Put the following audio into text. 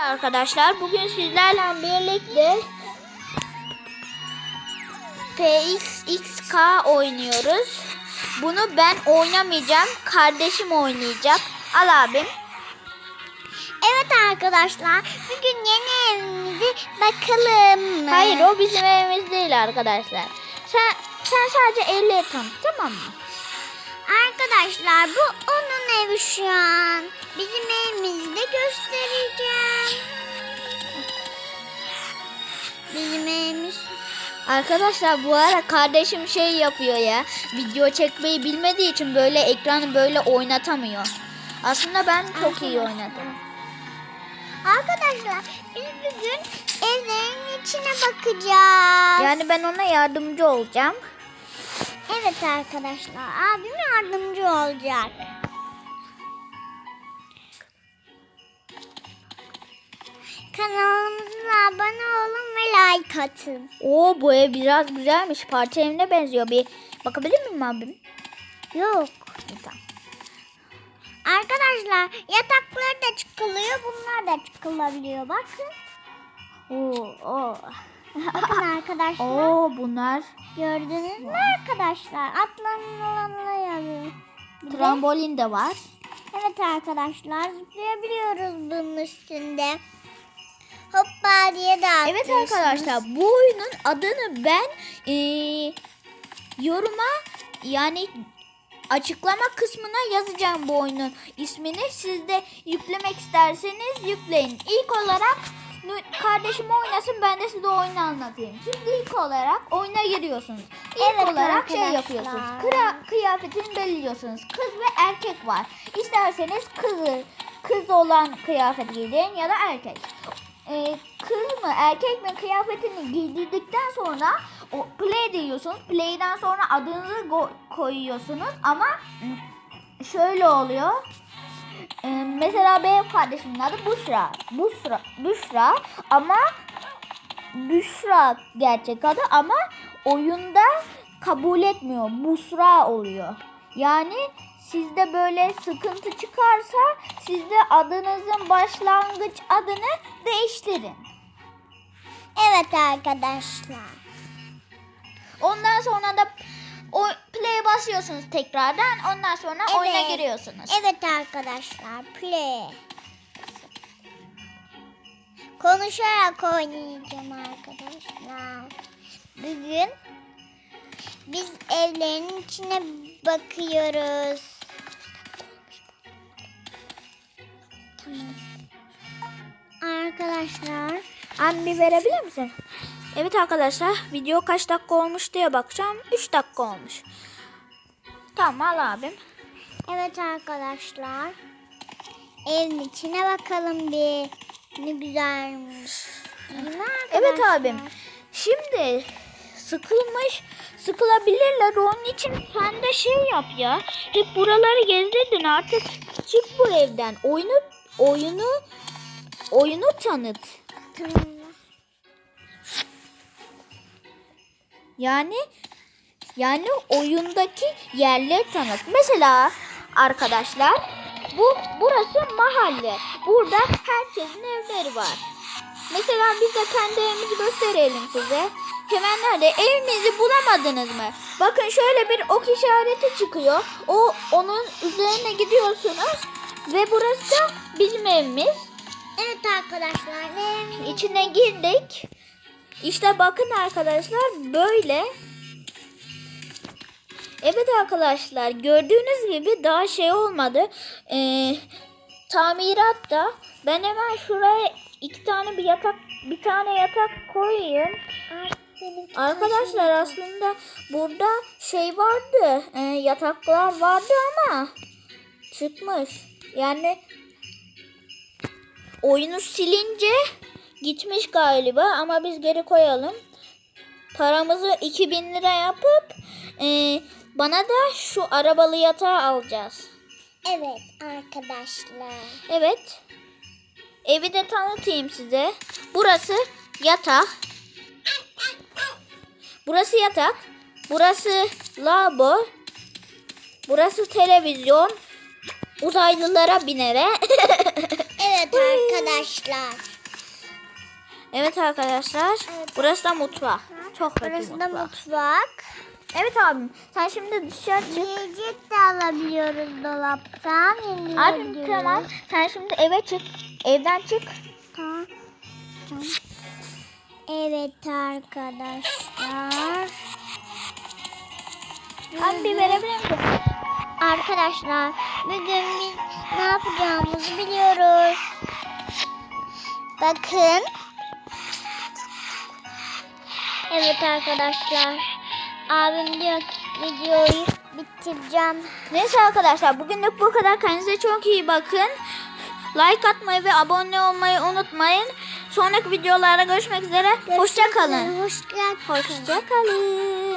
Arkadaşlar bugün sizlerle birlikte PXXK oynuyoruz. Bunu ben oynamayacağım. Kardeşim oynayacak. Al abim. Evet arkadaşlar bugün yeni evimize bakalım? Hayır o bizim evimiz değil arkadaşlar. Sen sen sadece elleri tanıt tamam mı? Arkadaşlar bu onun evi şu an. Bizim evimizi de göstereceğim. Bizim evimiz Arkadaşlar bu ara kardeşim şey yapıyor ya. Video çekmeyi bilmediği için böyle ekranı böyle oynatamıyor. Aslında ben çok iyi oynadım. Arkadaşlar biz bugün evlerin içine bakacağız. Yani ben ona yardımcı olacağım. Evet arkadaşlar abim yardımcı olacak. Kanalımıza abone olun ve like atın. Oo bu ev biraz güzelmiş. Parti evine benziyor. Bir bakabilir miyim abim? Yok. Tamam. Arkadaşlar yatakları da çıkılıyor. Bunlar da çıkılabiliyor. Bakın. Oo, oo. Bakın arkadaşlar. Oo bunlar Gördünüz mü arkadaşlar? Atlanılamıyor. Bir de- trambolin de var. Evet arkadaşlar zıplayabiliyoruz bunun üstünde. Hoppa diye de Evet arkadaşlar bu oyunun adını ben eee, yoruma yani açıklama kısmına yazacağım bu oyunun ismini. Siz de yüklemek isterseniz yükleyin. İlk olarak kardeşim oynasın ben de size oyunu anlatayım. Şimdi ilk olarak oyuna giriyorsunuz. İlk Evet olarak şey arkadaşlar. yapıyorsunuz. Kıra, kıyafetini belirliyorsunuz. Kız ve erkek var. İsterseniz kızı kız olan kıyafet giyin ya da erkek. Ee, kız mı erkek mi kıyafetini giydirdikten sonra o play diyorsunuz. Play'den sonra adınızı koyuyorsunuz ama şöyle oluyor. Ee, mesela benim kardeşimin adı Büşra. Büşra, Büşra ama Büşra gerçek adı ama oyunda kabul etmiyor. Busra oluyor. Yani sizde böyle sıkıntı çıkarsa siz de adınızın başlangıç adını değiştirin. Evet arkadaşlar. Ondan sonra da o play basıyorsunuz tekrardan. Ondan sonra oyuna Evet. giriyorsunuz. Evet arkadaşlar play. Konuşarak oynayacağım arkadaşlar. Bugün biz evlerin içine bakıyoruz. Arkadaşlar bir verebilir misin? Evet arkadaşlar video kaç dakika olmuş diye bakacağım. 3 dakika olmuş. Tamam al abim. Evet arkadaşlar. Evin içine bakalım bir. Ne güzelmiş. Evet abim. Şimdi sıkılmış sıkılabilirler onun için sen de şey yap ya. Hep buraları gezdirdin artık çık bu evden. Oyunu oyunu oyunu tanıt. Tamam. Yani yani oyundaki yerleri tanıt. Mesela arkadaşlar bu burası mahalle. Burada herkesin evleri var. Mesela biz de kendi evimizi gösterelim size. Hemen nerede? Evimizi bulamadınız mı? Bakın şöyle bir ok işareti çıkıyor. O onun üzerine gidiyorsunuz ve burası da bizim evimiz. Evet arkadaşlar. Ve İçine girdik. İşte bakın arkadaşlar böyle. Evet arkadaşlar gördüğünüz gibi daha şey olmadı. Ee, tamirat da ben hemen şuraya iki tane bir yatak bir tane yatak koyayım. Arkadaşlar aslında burada şey vardı e, yataklar vardı ama çıkmış. Yani oyunu silince gitmiş galiba ama biz geri koyalım. Paramızı 2000 lira yapıp e, bana da şu arabalı yatağı alacağız. Evet arkadaşlar. Evet. Evi de tanıtayım size. Burası yatak. Burası yatak. Burası lavabo. Burası televizyon. Uzaylılara binere. Evet Evet arkadaşlar. Evet arkadaşlar. Burası da mutfak. Çok kötü Burası da mutfak. mutfak. Evet abim. Sen şimdi dışarı çık. Yiyecek de alabiliyoruz dolaptan. Abim tamam. Sen şimdi eve çık. Evden çık. Evet arkadaşlar. Abi bir verebilir misin? Arkadaşlar bugün biz ne yapacağımızı biliyoruz. Bakın. Evet arkadaşlar. Abim diyor ki videoyu bitireceğim. Neyse arkadaşlar bugünlük bu kadar. Kendinize çok iyi bakın. Like atmayı ve abone olmayı unutmayın. Sonraki videolarda görüşmek üzere. Hoşça kalın. Hoşça kalın. Hoşça kalın.